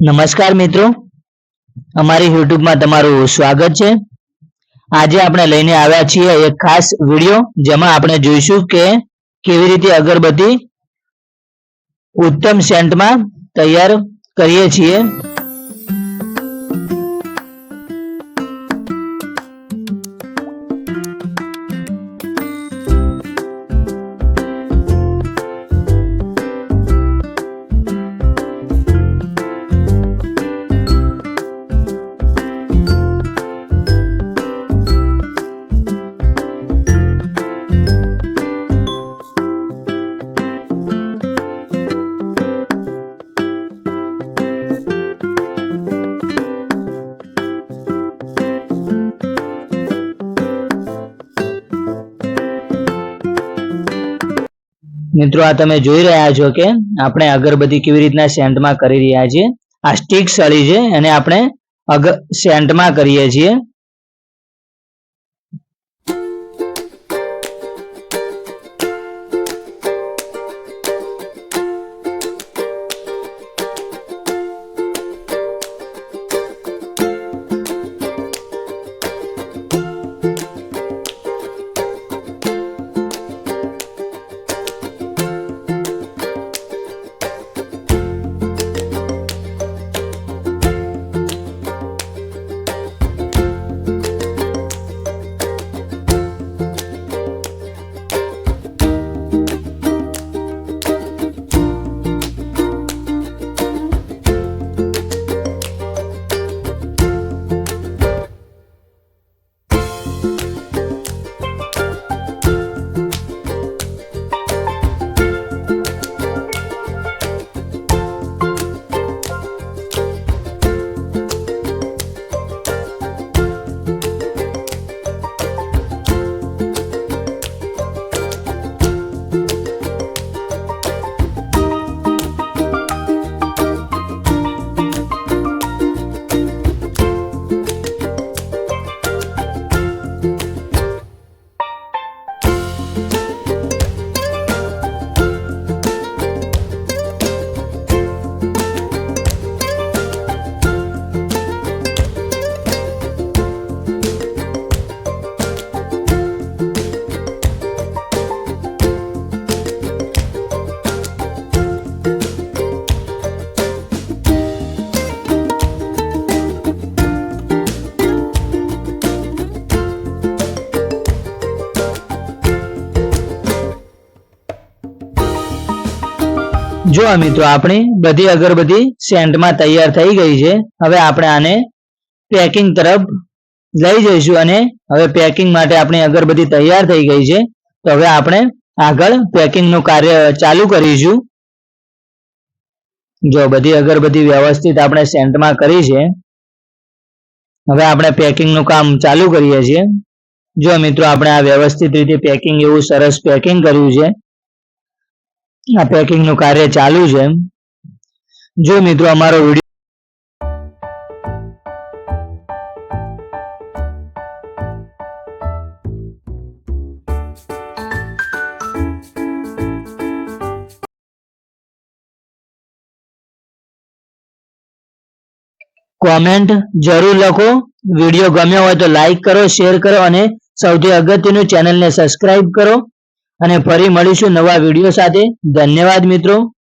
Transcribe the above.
નમસ્કાર મિત્રો. અમારી યુટ્યુબમાં તમારું સ્વાગત છે. આજે આપણે લઈને આવ્યા છીએ એક ખાસ વીડિયો જેમાં આપણે જોઈશું કે કેવી રીતે અગરબત્તી ઉત્તમ સેન્ટમાં તૈયાર કરીએ છીએ. મિત્રો, આ તમે જોઈ રહ્યા છો કે આપણે અગરબત્તી કેવી રીતના સેન્ટમાં કરી રહ્યા છીએ. આ સ્ટીક સળી છે, એને આપણે અગ, સેન્ટમાં કરીએ છીએ. જો મિત્રો, આપણી બધી અગરબત્તી સેન્ટમાં તૈયાર થઈ ગઈ છે. હવે આપણે આને પેકિંગ તરફ લઈ જઈશું અને હવે પેકિંગ માટે આપણી અગરબત્તી તૈયાર થઈ ગઈ છે. તો હવે આપણે આગળ પેકિંગનું કાર્ય ચાલુ કરીશું. જો બધી અગરબત્તી વ્યવસ્થિત આપણે સેન્ટમાં કરી છે. હવે આપણે પેકિંગનું કામ ચાલુ કરીએ છીએ. જો મિત્રો, આપણે આ વ્યવસ્થિત રીતે પેકિંગ એવું સરસ પેકિંગ કર્યું છે. આ પેકિંગનું કાર્ય ચાલુ છે. જો મિત્રો અમારો વીડિયો કોમેન્ટ જરૂર લખો. વીડિયો ગમ્યો હોય તો લાઈક કરો શેર કરો અને સૌથી અગત્યનું ચેનલને સબસ્ક્રાઇબ કરો. અને ફરી મળીશું નવા વીડિયો સાથે. ધન્યવાદ મિત્રો.